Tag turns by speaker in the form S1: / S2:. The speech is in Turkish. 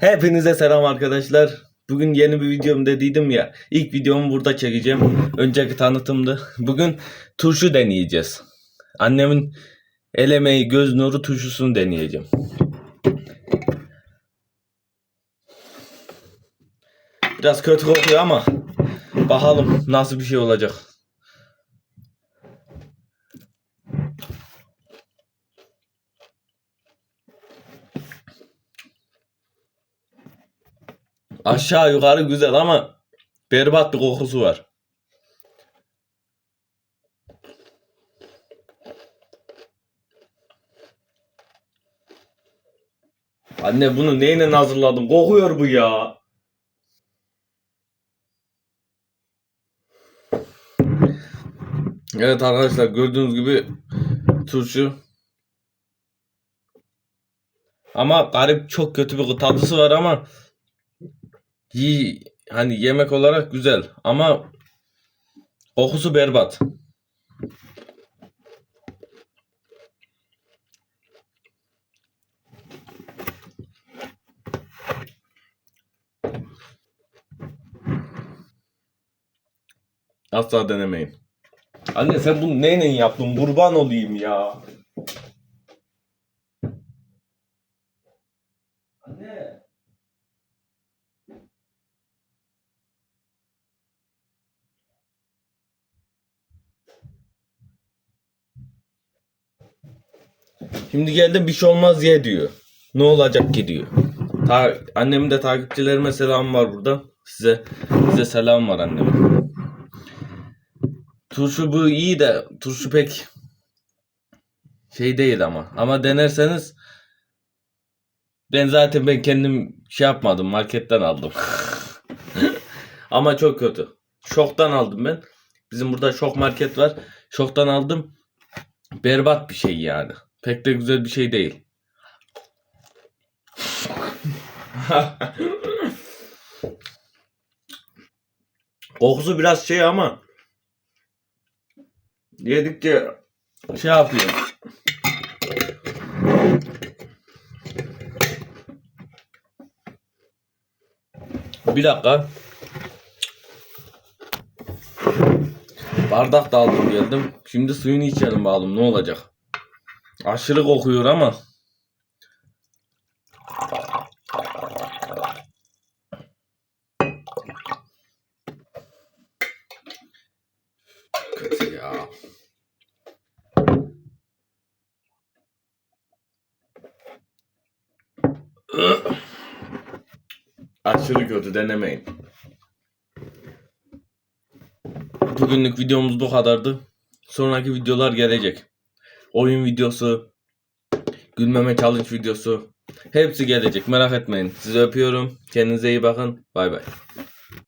S1: Hepinize selam arkadaşlar. Bugün yeni bir videom dediydim ya. İlk videomu burada çekeceğim. Önceki tanıtımdı. Bugün turşu deneyeceğiz. Annemin el göz nuru turşusunu deneyeceğim. Biraz kötü kokuyor ama bakalım nasıl bir şey olacak. Aşağı yukarı güzel ama berbat bir kokusu var. Anne bunu neyle hazırladın? Kokuyor bu ya. Evet arkadaşlar gördüğünüz gibi turşu. Ama garip çok kötü bir tadısı var ama iyi hani yemek olarak güzel ama kokusu berbat. Asla denemeyin. Anne sen bunu neyle yaptın? Kurban olayım ya. Anne. Şimdi geldi bir şey olmaz ye diyor. Ne olacak ki diyor. Ta annemin de takipçilerime selam var burada. Size size selam var annem. Turşu bu iyi de turşu pek şey değil ama. Ama denerseniz ben zaten ben kendim şey yapmadım marketten aldım. ama çok kötü. Şoktan aldım ben. Bizim burada şok market var. Şoktan aldım. Berbat bir şey yani. Pek de güzel bir şey değil. Kokusu biraz şey ama yedikçe şey yapıyor. Bir dakika. Bardak da aldım geldim. Şimdi suyunu içelim bakalım ne olacak. Aşırı kokuyor ama. Kötü ya. Aşırı kötü denemeyin. Bugünlük videomuz bu kadardı. Sonraki videolar gelecek. Oyun videosu, gülmeme challenge videosu. Hepsi gelecek merak etmeyin. Sizi öpüyorum. Kendinize iyi bakın. Bay bay.